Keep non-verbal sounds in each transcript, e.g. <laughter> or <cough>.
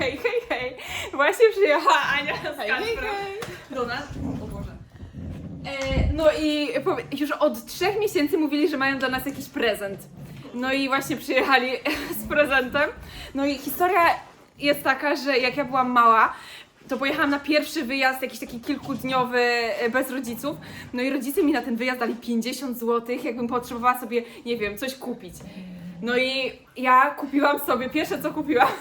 Hej, hej, hej. Właśnie przyjechała Ania z Hej, hej, hej. do nas. O Boże. E, no i powie- już od trzech miesięcy mówili, że mają dla nas jakiś prezent. No i właśnie przyjechali <laughs> z prezentem. No i historia jest taka, że jak ja byłam mała, to pojechałam na pierwszy wyjazd, jakiś taki kilkudniowy, e, bez rodziców. No i rodzice mi na ten wyjazd dali 50 zł, jakbym potrzebowała sobie, nie wiem, coś kupić. No i ja kupiłam sobie, pierwsze co kupiłam, <laughs>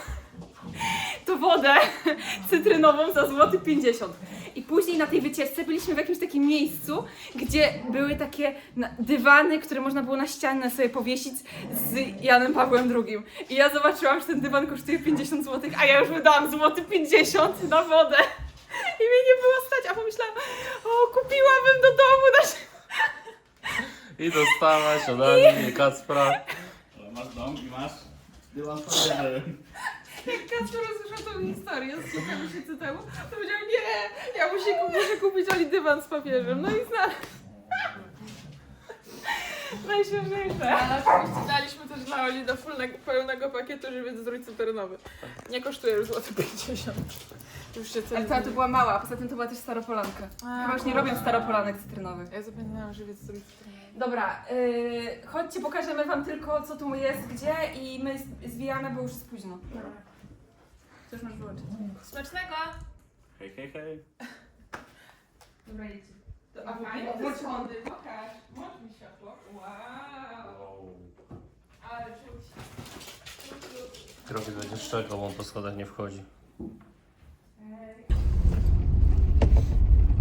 to wodę cytrynową za złoty 50. I później na tej wycieczce byliśmy w jakimś takim miejscu, gdzie były takie na- dywany, które można było na ścianę sobie powiesić z Janem Pawłem II. I ja zobaczyłam, że ten dywan kosztuje 50 zł, a ja już wydałam złoty 50 na wodę. I mnie nie było stać, a pomyślałam, o kupiłabym do domu na I dostałaś ode mnie Kacpra. Ale masz dom i masz dywan. Jak Kacper usłyszał tą historię z kilka miesięcy temu, to powiedział, nie, ja muszę, muszę kupić Oli dywan z papieżem. No i znalazł. <laughs> Najśmieszniejsze. Ale oczywiście daliśmy też dla Oli do fullnego, pełnego pakietu żywiec zdrój cytrynowy. Nie kosztuje już złoty 50. Już się Ale ta to była mała, a poza tym to była też staropolanka. Chyba już nie robią staropolanek cytrynowych. Ja zapomniałam żywiec zdrój cytrynowy. Dobra, yy, chodźcie, pokażemy wam tylko co tu jest, gdzie i my z- zwijamy, bo już jest późno. Coś masz wyłączyć. Smacznego! Hej, hej, hej. <laughs> Dobra, jedźcie. A fajnie Włącz te schody, pokaż. Włącz mi światło. Wow. Ale czuć. Trochę będzie szczekał, bo on po schodach nie wchodzi.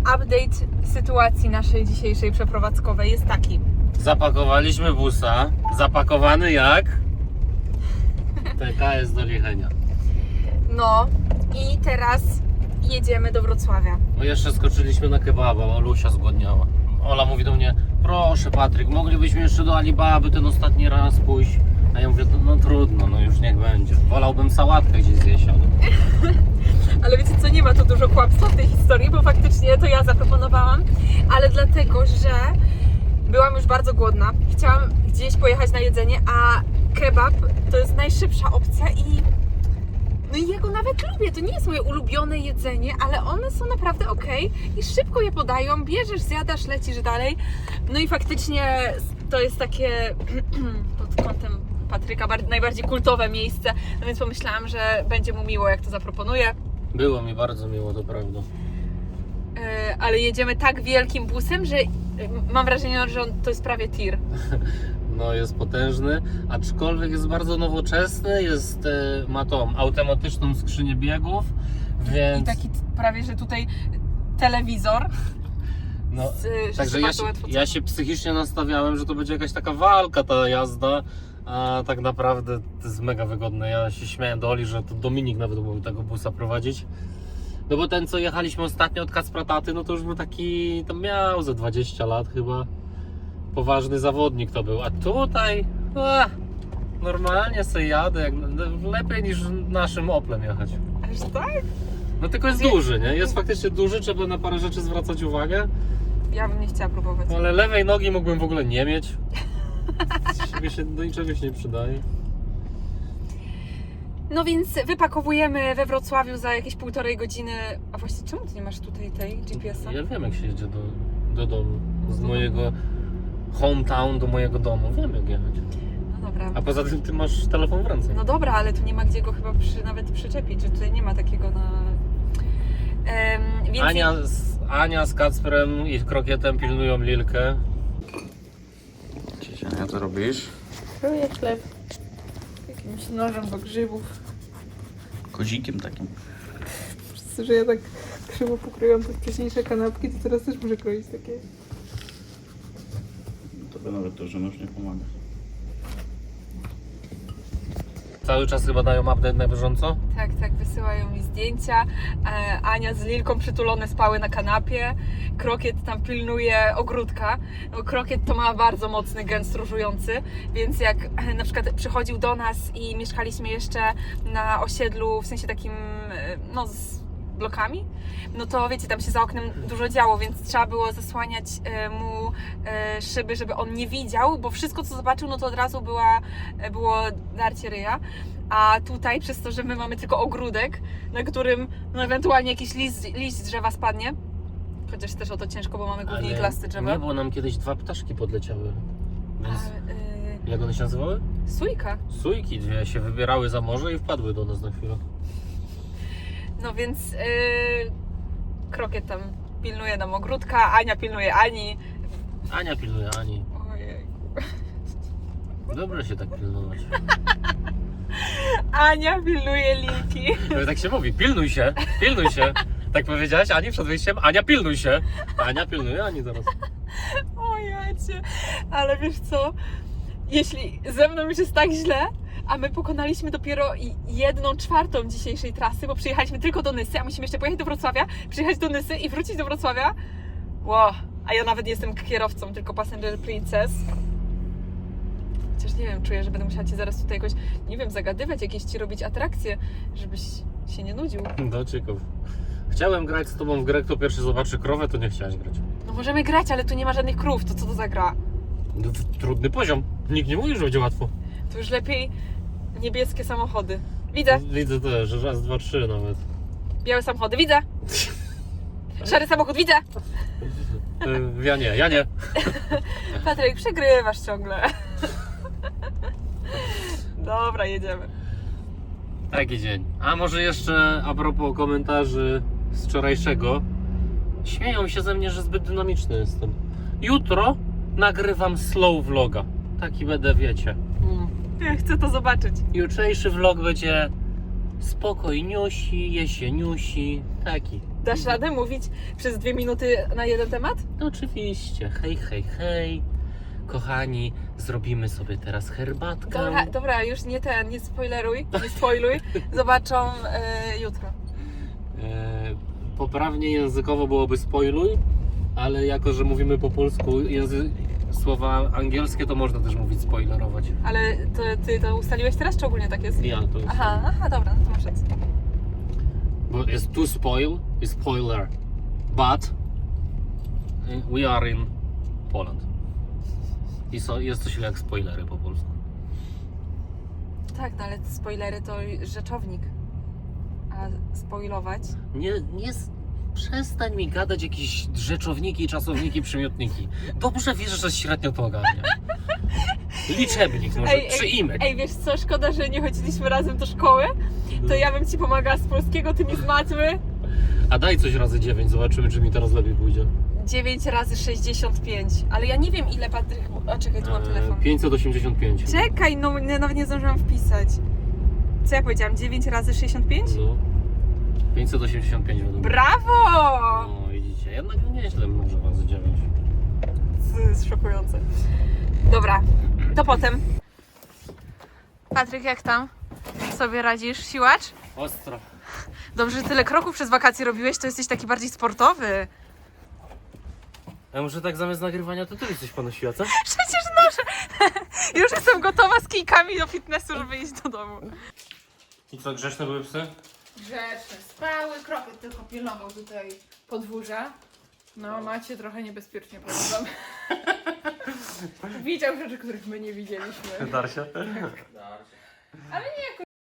Update sytuacji naszej dzisiejszej przeprowadzkowej jest taki. Zapakowaliśmy busa. Zapakowany jak? <laughs> PKS do Lichenia. No i teraz jedziemy do Wrocławia. No jeszcze skoczyliśmy na kebaba, Olusia zgłodniała. Ola mówi do mnie, proszę Patryk, moglibyśmy jeszcze do Alibaby ten ostatni raz pójść. A ja mówię, no, no trudno, no już niech będzie. Wolałbym sałatkę gdzieś zjeść, ale... <laughs> Ale wiecie co, nie ma tu dużo kłamstwa w tej historii, bo faktycznie to ja zaproponowałam, ale dlatego, że byłam już bardzo głodna. Chciałam gdzieś pojechać na jedzenie, a kebab to jest najszybsza opcja i no i ja go nawet lubię. To nie jest moje ulubione jedzenie, ale one są naprawdę ok i szybko je podają. Bierzesz, zjadasz, lecisz dalej. No i faktycznie to jest takie <clears throat> pod kątem Patryka bar- najbardziej kultowe miejsce, no więc pomyślałam, że będzie mu miło, jak to zaproponuję. Było mi bardzo miło, to prawda. E, ale jedziemy tak wielkim busem, że e, mam wrażenie, że on, to jest prawie tir. <laughs> No jest potężny, aczkolwiek jest bardzo nowoczesny, jest, e, ma tą automatyczną skrzynię biegów, więc... I taki prawie, że tutaj telewizor <laughs> no, z Także ja się, ja się psychicznie nastawiałem, że to będzie jakaś taka walka ta jazda, a tak naprawdę to jest mega wygodne. Ja się śmiałem do Oli, że to Dominik nawet mógł tego busa prowadzić. No bo ten, co jechaliśmy ostatnio od Kacpra Taty, no to już był taki, tam miał ze 20 lat chyba. Poważny zawodnik to był, a tutaj a, normalnie sobie jadę, jak, no, lepiej niż naszym Oplem jechać. Aż tak? No tylko jest duży, nie? Jest faktycznie duży, trzeba na parę rzeczy zwracać uwagę. Ja bym nie chciała próbować. No, ale lewej nogi mógłbym w ogóle nie mieć. <laughs> Siebie się do niczego się nie przydaje. No więc wypakowujemy we Wrocławiu za jakieś półtorej godziny. A właściwie czemu ty nie masz tutaj tej GPS-a? Ja wiem jak się jedzie do, do domu. Z mojego hometown do mojego domu. Wiem jak jechać. No dobra. A poza tym ty masz telefon w ręce. No dobra, ale tu nie ma gdzie go chyba przy, nawet przyczepić, że tutaj nie ma takiego na... Em, więc Ania z, Ania z Kacprem i Krokietem pilnują Lilkę. Cześć, Ania, co robisz? Kruję chleb jakimś nożem do grzybów. Kozikiem takim. Po prostu, że ja tak krzywo pokroiłam te wcześniejsze kanapki, to teraz też muszę kroić takie. To nawet to, że nóż nie pomaga. Cały czas chyba dają update na bieżąco. Tak, tak, wysyłają mi zdjęcia. E, Ania z Lilką przytulone spały na kanapie. Krokiet tam pilnuje ogródka. No, krokiet to ma bardzo mocny gen stróżujący, więc jak e, na przykład przychodził do nas i mieszkaliśmy jeszcze na osiedlu, w sensie takim, e, no z blokami, no to wiecie, tam się za oknem dużo działo, więc trzeba było zasłaniać e, mu e, szyby, żeby on nie widział, bo wszystko co zobaczył, no to od razu była, e, było darcie ryja. A tutaj, przez to, że my mamy tylko ogródek, na którym no, ewentualnie jakiś list, liść drzewa spadnie, chociaż też o to ciężko, bo mamy głównie iglaste drzewa. nie, bo nam kiedyś dwa ptaszki podleciały. Więc A, e, jak one się nazywały? sójka. Sójki dwie się wybierały za morze i wpadły do nas na chwilę. No więc yy, Krokiet tam pilnuje nam ogródka, Ania pilnuje Ani. Ania pilnuje Ani. Ojej. Dobrze się tak pilnować. Ania pilnuje Liki. No i tak się mówi, pilnuj się, pilnuj się. Tak powiedziałaś Ani przed wyjściem, Ania pilnuj się. Ania pilnuje Ani teraz. Ojacie. Ale wiesz co? Jeśli ze mną już jest tak źle, a my pokonaliśmy dopiero jedną czwartą dzisiejszej trasy, bo przyjechaliśmy tylko do Nysy, a musimy jeszcze pojechać do Wrocławia, przyjechać do Nysy i wrócić do Wrocławia. Ło, a ja nawet nie jestem kierowcą, tylko passenger princess. Chociaż nie wiem, czuję, że będę musiała Cię zaraz tutaj jakoś, nie wiem, zagadywać, jakieś Ci robić atrakcje, żebyś się nie nudził. No ciekaw. Chciałem grać z tobą w grę, kto pierwszy zobaczy krowę, to nie chciałaś grać. No możemy grać, ale tu nie ma żadnych krów, to co to za gra? No, Trudny poziom. Nikt nie mówi, że będzie łatwo. To już lepiej niebieskie samochody. Widzę, Widzę też, że raz, dwa, trzy nawet. białe samochody, widzę. <laughs> Szary samochód, widzę. Y, Ja nie, ja nie. <laughs> Patryk, przegrywasz ciągle. <laughs> Dobra, jedziemy. Taki dzień. A może jeszcze a propos komentarzy z wczorajszego. Śmieją się ze mnie, że zbyt dynamiczny jestem. Jutro nagrywam slow vloga. Taki będę, wiecie. Ja chcę to zobaczyć. Jutrzejszy vlog będzie spokojniusi, jesieniusi. Taki. Dasz radę mówić przez dwie minuty na jeden temat? No oczywiście. Hej, hej, hej. Kochani, zrobimy sobie teraz herbatkę. Dobra, dobra, już nie ten, nie spoileruj, nie spoiluj. <laughs> Zobaczą e, jutro. E, poprawnie językowo byłoby spoiluj, ale jako, że mówimy po polsku języ... słowa angielskie, to można też mówić spoilerować. Ale to, ty to ustaliłeś teraz, czy ogólnie tak jest? Ja to jest. Aha, aha, dobra, no to masz rację. Bo jest to spoil i spoiler. But e, we are in Poland. I so, jest coś jak spoilery po polsku. Tak, no ale spoilery to rzeczownik. A spoilować? Nie, nie. Przestań mi gadać jakieś rzeczowniki, czasowniki, przymiotniki. Dobrze wiesz, że średnio to ogarnia. Liczebnik może, Ej, przyimek. Ej, wiesz co, szkoda, że nie chodziliśmy razem do szkoły, to ja bym ci pomagała z polskiego, ty mi z matmy. A daj coś razy 9, zobaczymy, czy mi teraz lepiej pójdzie. 9 razy 65, ale ja nie wiem ile Patryk... A czekaj, tu mam telefon. Eee, 585. Czekaj, no nie, nawet nie zdążyłam wpisać. Co ja powiedziałam? 9 razy 65? No. 585 według mnie. Brawo! No widzicie, jednak nieźle może razy 9. To jest szokujące. Dobra, to potem. Patryk, jak tam? Sobie radzisz? Siłacz? Ostro. Dobrze, że tyle kroków przez wakacje robiłeś, to jesteś taki bardziej sportowy. A może tak zamiast nagrywania to ty coś ponosiła, co? Przecież noszę. <laughs> Już jestem gotowa z kijkami do fitnessu, żeby iść do domu. I co, grzeczne były psy? Grzeczne, spały, krokiet tylko pilnował tutaj podwórza. No, macie trochę niebezpiecznie, powiem wam. <laughs> Widział rzeczy, których my nie widzieliśmy. <laughs> Darsia?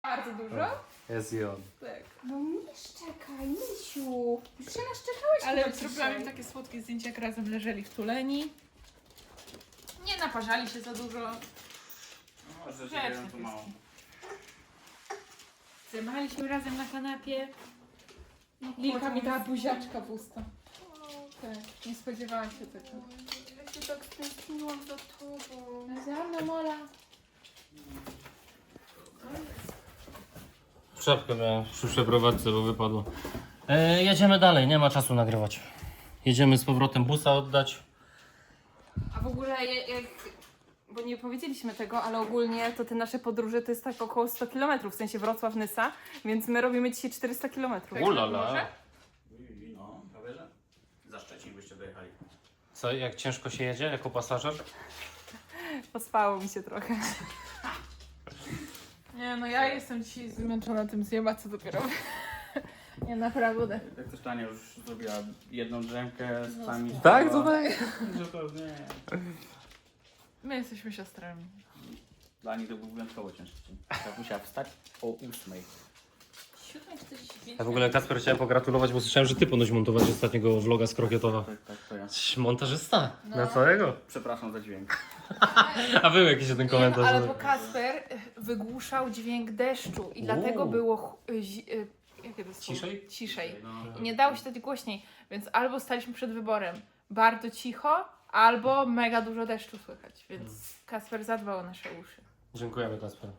Bardzo dużo. Jest i on. Tak. No nie szczekaj, misiu. Już się naszczekałeś Ale chyba zrobiłam dzisiaj. takie słodkie zdjęcia, jak razem leżeli wtuleni. Nie naparzali się za dużo. No, ciebie tu mało. Zjemaliśmy razem na kanapie. Lilka mi dała buziaczka w usta. Tak, nie spodziewałam się tego. Ja się tak stęskniłam za tobą. Nazywam na mola. Szapkę miałem przy przeprowadzce, bo wypadło. E, jedziemy dalej, nie ma czasu nagrywać. Jedziemy z powrotem busa oddać. A w ogóle jak, bo nie powiedzieliśmy tego, ale ogólnie to te nasze podróże to jest tak około 100 km, w sensie Wrocław-Nysa, więc my robimy dzisiaj 400 km. Ulala. No, prawie że. Za Szczecin byście dojechali. Co, jak ciężko się jedzie jako pasażer? Pospało mi się trochę. Nie no, ja jestem dzisiaj zmęczona tym zjeba, co dopiero. <laughs> Nie, naprawdę. Jak też Tania już zrobiła jedną drzemkę z sami. Tak, to tak. Że to nie. My jesteśmy siostrami. Dla nich to był wyjątkowo ciężki dzień. Tak musiała wstać o ósmej. Ja w ogóle Kasper chciałem pogratulować, bo słyszałem, że ty ponoć montować ostatniego vloga z Krokietowa. Tak, tak, to ja. Montażysta na całego. Przepraszam za dźwięk. A był jakiś jeden komentarz. ale bo Kasper wygłuszał dźwięk deszczu i dlatego było ch- y, zi- y, jakie to jest słowo? Ciszej? Ciszej. No. I nie dało się dać głośniej, więc albo staliśmy przed wyborem bardzo cicho, albo mega dużo deszczu słychać, więc Kasper zadbał o nasze uszy. Dziękujemy Kasper.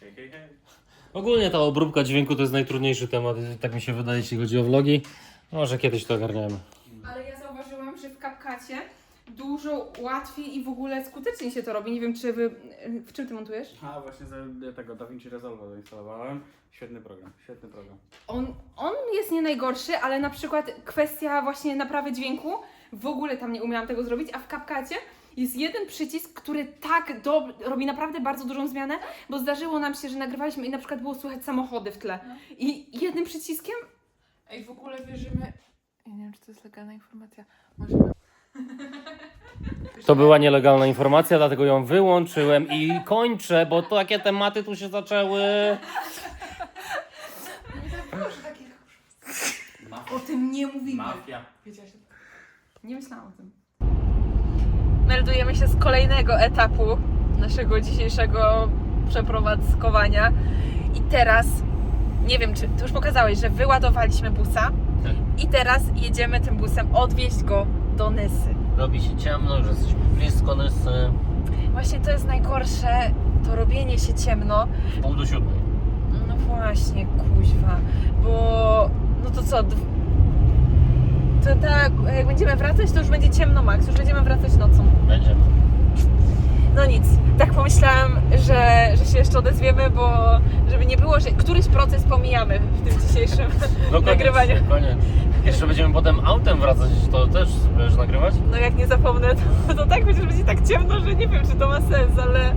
Hej, hej, hej. Ogólnie ta obróbka dźwięku to jest najtrudniejszy temat, tak mi się wydaje, jeśli chodzi o vlogi. Może kiedyś to ogarniemy. Ale ja zauważyłam, że w CapCutie dużo łatwiej i w ogóle skuteczniej się to robi. Nie wiem, czy wy... W czym ty montujesz? A właśnie za tego DaVinci Resolve zainstalowałem. Świetny program, świetny program. On, on jest nie najgorszy, ale na przykład kwestia właśnie naprawy dźwięku, w ogóle tam nie umiałam tego zrobić, a w CapCutie jest jeden przycisk, który tak do, robi naprawdę bardzo dużą zmianę, bo zdarzyło nam się, że nagrywaliśmy i na przykład było słychać samochody w tle. I jednym przyciskiem Ej, w ogóle wierzymy... Ja nie wiem, czy to jest legalna informacja. Możemy... To była nielegalna informacja, dlatego ją wyłączyłem i kończę, bo takie tematy tu się zaczęły. Mafia. o tym nie mówimy. Mafia. Nie myślałam o tym. Meldujemy się z kolejnego etapu naszego dzisiejszego przeprowadzkowania. I teraz, nie wiem, czy ty już pokazałeś, że wyładowaliśmy busa Tak. i teraz jedziemy tym busem odwieźć go do Nysy. Robi się ciemno, już jesteśmy blisko Nysy. Właśnie to jest najgorsze, to robienie się ciemno. W pół do siódmej. No właśnie, kuźwa, bo no to co, to tak, jak będziemy wracać, to już będzie ciemno max, już będziemy wracać nocą. Będziemy. No nic, tak pomyślałam, że, że się jeszcze odezwiemy, bo żeby nie było, że któryś proces pomijamy w tym dzisiejszym No <laughs> nagrywaniu. koniec, koniec. Jeszcze będziemy potem autem wracać, to też będziesz nagrywać? No jak nie zapomnę, to, to tak będzie, będzie tak ciemno, że nie wiem, czy to ma sens, ale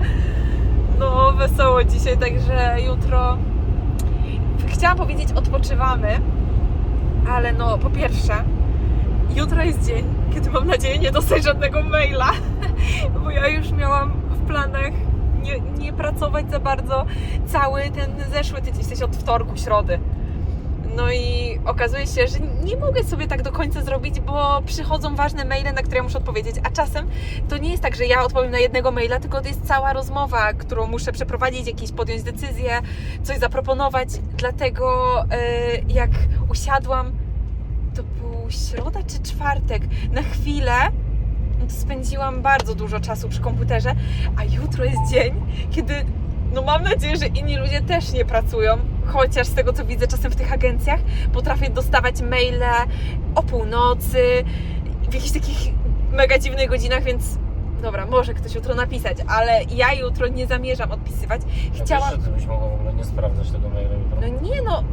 no wesoło dzisiaj, także jutro chciałam powiedzieć odpoczywamy, ale no po pierwsze jutro jest dzień, kiedy mam nadzieję nie dostać żadnego maila, <laughs> bo ja już miałam w planach nie, nie pracować za bardzo cały ten zeszły tydzień, w sensie od wtorku, środy. No i okazuje się, że nie mogę sobie tak do końca zrobić, bo przychodzą ważne maile, na które muszę odpowiedzieć, a czasem to nie jest tak, że ja odpowiem na jednego maila, tylko to jest cała rozmowa, którą muszę przeprowadzić, jakieś podjąć decyzję, coś zaproponować. Dlatego yy, jak usiadłam, środa czy czwartek, na chwilę no to spędziłam bardzo dużo czasu przy komputerze, a jutro jest dzień, kiedy no mam nadzieję, że inni ludzie też nie pracują, chociaż z tego co widzę czasem w tych agencjach potrafię dostawać maile o północy, w jakichś takich mega dziwnych godzinach, więc dobra, może ktoś jutro napisać, ale ja jutro nie zamierzam odpisywać. Chciałam... Wiesz, że ty byś mogła w ogóle nie sprawdzać tego maila jutro. No nie no,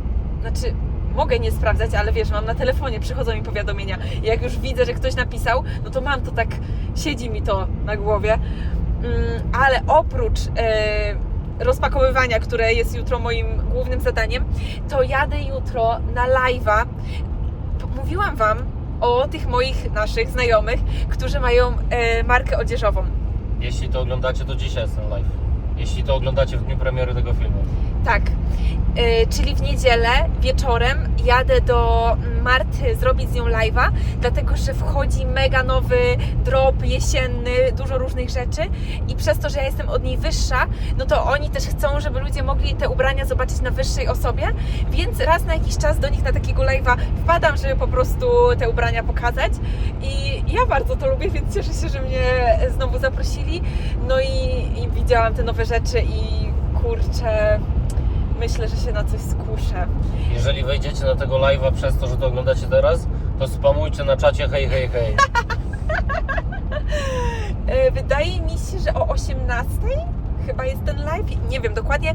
znaczy mogę nie sprawdzać, ale wiesz, mam na telefonie, przychodzą mi powiadomienia. I jak już widzę, że ktoś napisał, no to mam to tak, siedzi mi to na głowie. Mm, ale oprócz e, rozpakowywania, które jest jutro moim głównym zadaniem, to jadę jutro na live'a. Mówiłam Wam o tych moich, naszych znajomych, którzy mają e, markę odzieżową. Jeśli to oglądacie, to dzisiaj jest ten live. Jeśli to oglądacie w dniu premiery tego filmu. Tak. Y, czyli w niedzielę wieczorem jadę do Marty zrobić z nią live'a, dlatego że wchodzi mega nowy drop jesienny, dużo różnych rzeczy i przez to, że ja jestem od niej wyższa, no to oni też chcą, żeby ludzie mogli te ubrania zobaczyć na wyższej osobie, więc raz na jakiś czas do nich na takiego live'a wpadam, żeby po prostu te ubrania pokazać i ja bardzo to lubię, więc cieszę się, że mnie znowu zaprosili, no i, i widziałam te nowe rzeczy i kurczę, myślę, że się na coś skuszę. Jeżeli wejdziecie na tego live'a przez to, że to oglądacie teraz, to spamujcie na czacie hej, hej, hej. <laughs> E, Wydaje mi się, że o 18 chyba jest ten live. Nie wiem dokładnie.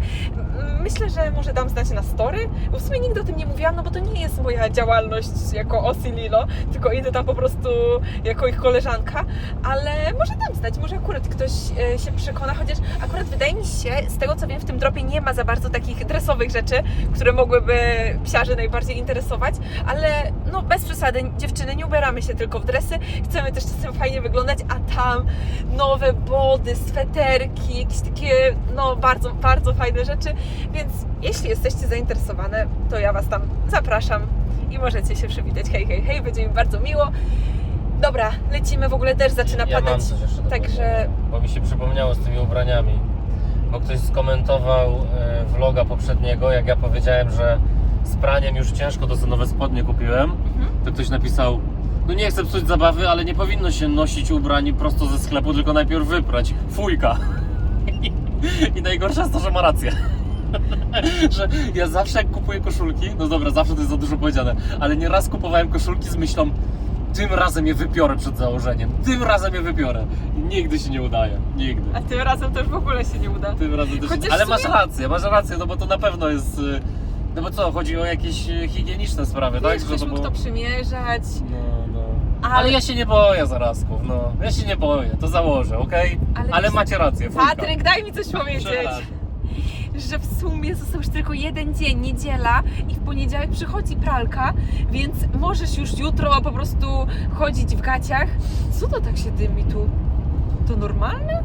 Myślę, że może dam znać na story, w sumie nigdy o tym nie mówiłam, no bo to nie jest moja działalność jako Osi Lilo, tylko idę tam po prostu jako ich koleżanka, ale może dam znać, może akurat ktoś e, się przekona, chociaż akurat wydaje mi się, z tego co wiem, w tym dropie nie ma za bardzo takich dresowych rzeczy, które mogłyby psiarzy najbardziej interesować, ale no bez przesady, dziewczyny, nie ubieramy się tylko w dresy, chcemy też czasem fajnie wyglądać, a tam nowe body, sweterki, jakieś takie, no bardzo, bardzo fajne rzeczy, więc jeśli jesteście zainteresowane, to ja Was tam zapraszam i możecie się przywitać. Hej, hej, hej, będzie mi bardzo miło. Dobra, lecimy, w ogóle deszcz zaczyna ja mam padać, coś jeszcze do także powiedzenia, Bo mi się przypomniało z tymi ubraniami. Bo ktoś skomentował e, vloga poprzedniego, jak ja powiedziałem, że z praniem już ciężko, to sobie nowe spodnie kupiłem. Mhm. To ktoś napisał, no nie chcę psuć zabawy, ale nie powinno się nosić ubrań prosto ze sklepu, tylko najpierw wyprać. Fujka. <laughs> I, I najgorsze jest to, że ma rację. <laughs> że ja zawsze jak kupuję koszulki, no dobra, zawsze to jest za dużo powiedziane, ale nieraz kupowałem koszulki z myślą, tym razem je wypiorę przed założeniem, tym razem je wypiorę. I nigdy się nie udaje, nigdy. a tym razem też w ogóle się nie uda. Tym razem też Chociaż Ale masz sumie- rację, masz rację, no bo to na pewno jest... y, No bo co, chodzi o jakieś y, higieniczne sprawy, tak? Wiesz, ktoś mógł to przymierzać, No, no. ale, Ale ja się nie boję zarazków, no. Ja się nie boję, to założę, okej? Ale Ale, wiesz- macie rację, fujka. Patryk, daj mi coś powiedzieć. Przepraszam. Że w sumie został już tylko jeden dzień, niedziela i w poniedziałek przychodzi pralka, więc możesz już jutro po prostu chodzić w gaciach. Co to tak się dymi tu? To normalne?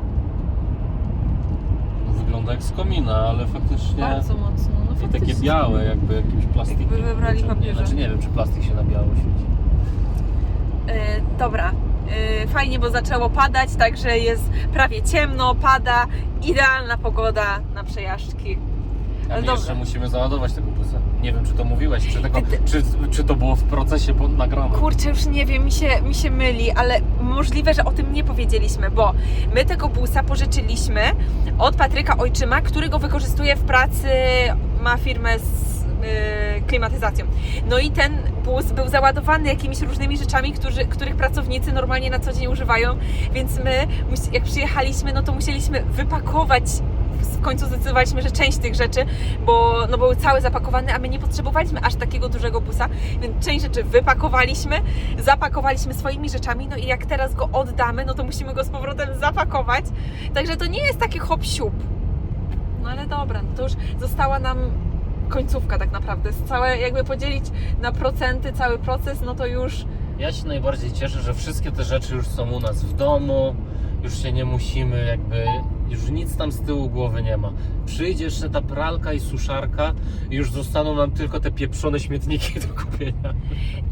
Wygląda jak z komina, ale faktycznie... Bardzo mocno. No I faktycznie. takie białe, jakby jakimś plastikiem. Jakby wybrali papierze. Nie, znaczy nie wiem, czy plastik się na biało świeci. E, dobra, fajnie, bo zaczęło padać, także jest prawie ciemno, pada, idealna pogoda na przejażdżki. A dobra. jeszcze musimy załadować tego busa. Nie wiem, czy to mówiłeś, czy, tego, czy, czy to było w procesie pod nagrane. Kurczę, już nie wiem, mi się, mi się myli, ale możliwe, że o tym nie powiedzieliśmy, bo my tego busa pożyczyliśmy od Patryka Ojczyma, który go wykorzystuje w pracy, ma firmę z klimatyzacją. No i ten bus był załadowany jakimiś różnymi rzeczami, którzy, których pracownicy normalnie na co dzień używają, więc my, jak przyjechaliśmy, no to musieliśmy wypakować w końcu zdecydowaliśmy, że część tych rzeczy, bo no, były całe zapakowane, a my nie potrzebowaliśmy aż takiego dużego busa, więc część rzeczy wypakowaliśmy, zapakowaliśmy swoimi rzeczami, no i jak teraz go oddamy, no to musimy go z powrotem zapakować. Także to nie jest taki hop siup. No ale dobra, no to już została nam końcówka tak naprawdę. Z Całe, jakby podzielić na procenty cały proces, no to już Ja się najbardziej cieszę, że wszystkie te rzeczy już są u nas w domu, już się nie musimy jakby, już nic tam z tyłu głowy nie ma. Przyjdzie jeszcze ta pralka i suszarka i już zostaną nam tylko te pieprzone śmietniki do kupienia.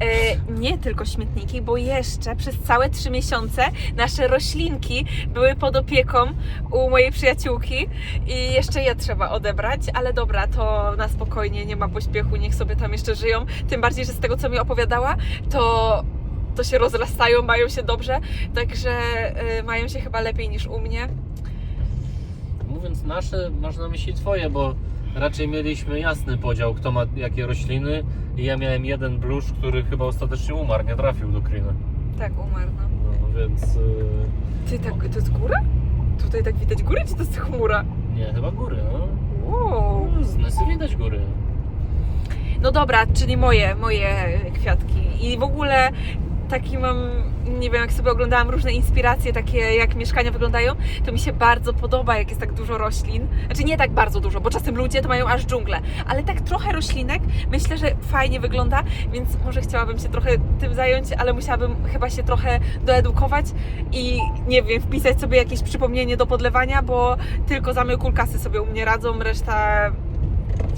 E, nie tylko śmietniki, bo jeszcze przez całe trzy miesiące nasze roślinki były pod opieką u mojej przyjaciółki i jeszcze je trzeba odebrać, ale dobra, to na spokojnie, nie ma pośpiechu, niech sobie tam jeszcze żyją. Tym bardziej, że z tego co mi opowiadała, to to się rozrastają, mają się dobrze, także e, mają się chyba lepiej niż u mnie. Mówiąc nasze, masz na myśli twoje, bo raczej mieliśmy jasny podział, kto ma jakie rośliny i ja miałem jeden blusz, który chyba ostatecznie umarł, nie trafił do kriny. Tak, umarł. No. No więc... Yy, Ty, tak, to jest góra? Tutaj tak widać górę, czy to jest chmura? nie, chyba góry, no. Wow. Z Nesy widać góry. No dobra, czyli moje, moje kwiatki. I w ogóle taki mam, nie wiem, jak sobie oglądałam różne inspiracje, takie jak mieszkania wyglądają, to mi się bardzo podoba, jak jest tak dużo roślin. Znaczy nie tak bardzo dużo, bo czasem ludzie to mają aż dżunglę, ale tak trochę roślinek myślę, że fajnie wygląda, więc może chciałabym się trochę tym zająć, ale musiałabym chyba się trochę doedukować i nie wiem, wpisać sobie jakieś przypomnienie do podlewania, bo tylko zamy kulkasy sobie u mnie radzą, reszta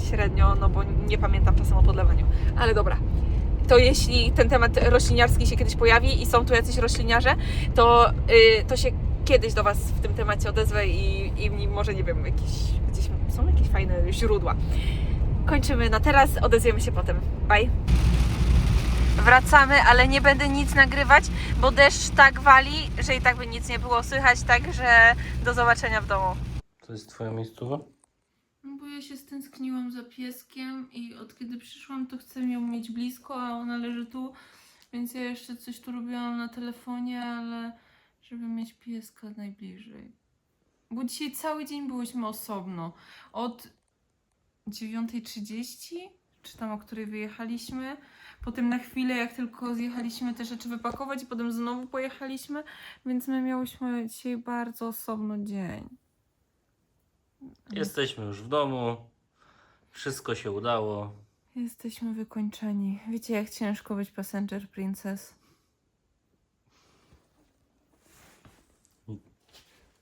średnio, no bo nie pamiętam czasem o podlewaniu. Ale dobra. To jeśli ten temat rośliniarski się kiedyś pojawi i są tu jacyś rośliniarze, to, y, to się kiedyś do Was w tym temacie odezwę i, i może, nie wiem, jakieś, gdzieś są jakieś fajne źródła. Kończymy na teraz, odezwiemy się potem. Bye. Wracamy, ale nie będę nic nagrywać, bo deszcz tak wali, że i tak by nic nie było słychać, także do zobaczenia w domu. To jest twoja miejscowa? Ja się stęskniłam za pieskiem i od kiedy przyszłam, to chcę ją mieć blisko, a ona leży tu, więc ja jeszcze coś tu robiłam na telefonie, ale żeby mieć pieska najbliżej. Bo dzisiaj cały dzień byłyśmy osobno. Od 9.30, czy tam o której wyjechaliśmy. Potem na chwilę, jak tylko zjechaliśmy, te rzeczy wypakować i potem znowu pojechaliśmy, więc my miałyśmy dzisiaj bardzo osobno dzień. Jesteśmy już w domu. Wszystko się udało. Jesteśmy wykończeni. Wiecie, jak ciężko być passenger princess.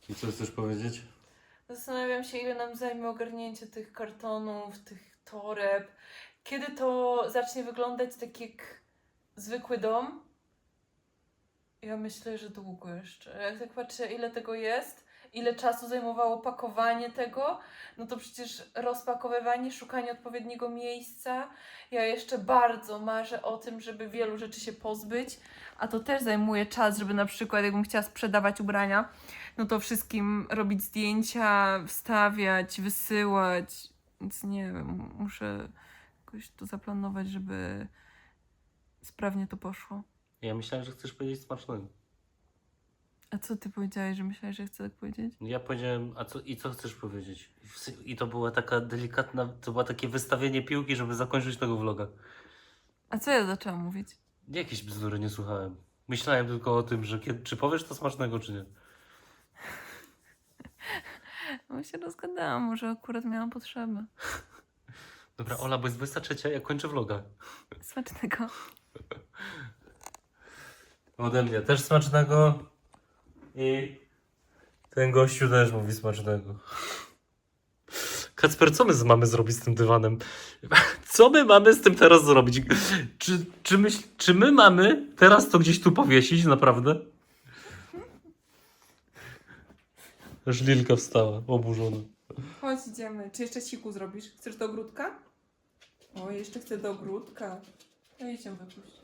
I co chcesz powiedzieć? Zastanawiam się, ile nam zajmie ogarnięcie tych kartonów, tych toreb. Kiedy to zacznie wyglądać tak jak zwykły dom? Ja myślę, że długo jeszcze. Jak tak patrzę, ile tego jest, ile czasu zajmowało pakowanie tego, no to przecież rozpakowywanie, szukanie odpowiedniego miejsca. Ja jeszcze bardzo marzę o tym, żeby wielu rzeczy się pozbyć, a to też zajmuje czas, żeby na przykład, jakbym chciała sprzedawać ubrania, no to wszystkim robić zdjęcia, wstawiać, wysyłać. Więc nie wiem, muszę jakoś to zaplanować, żeby sprawnie to poszło. Ja myślałem, że chcesz powiedzieć smacznego. A co ty powiedziałeś, że myślałeś, że chcę tak powiedzieć? Ja powiedziałem, a co, i co chcesz powiedzieć? I to była taka delikatna, to było takie wystawienie piłki, żeby zakończyć tego vloga. A co ja zaczęłam mówić? Jakieś bzdury nie słuchałem. Myślałem tylko o tym, że kiedy, czy powiesz to smacznego, czy nie. <laughs> Bo się rozgadałam, może akurat miałam potrzebę. <laughs> Dobra, Ola, bo jest 23, ja kończę vloga. Smacznego. <laughs> Ode mnie też smacznego. I ten gościu też mówi smacznego. Kacper, co my z- mamy zrobić z tym dywanem? Co my mamy z tym teraz zrobić? Czy, czy, myśl, czy my mamy teraz to gdzieś tu powiesić, naprawdę? Aż Lilka wstała, oburzona. Chodź, idziemy. Czy jeszcze siku zrobisz? Chcesz do ogródka? O, jeszcze chcę do ogródka. No idź ją wypuść.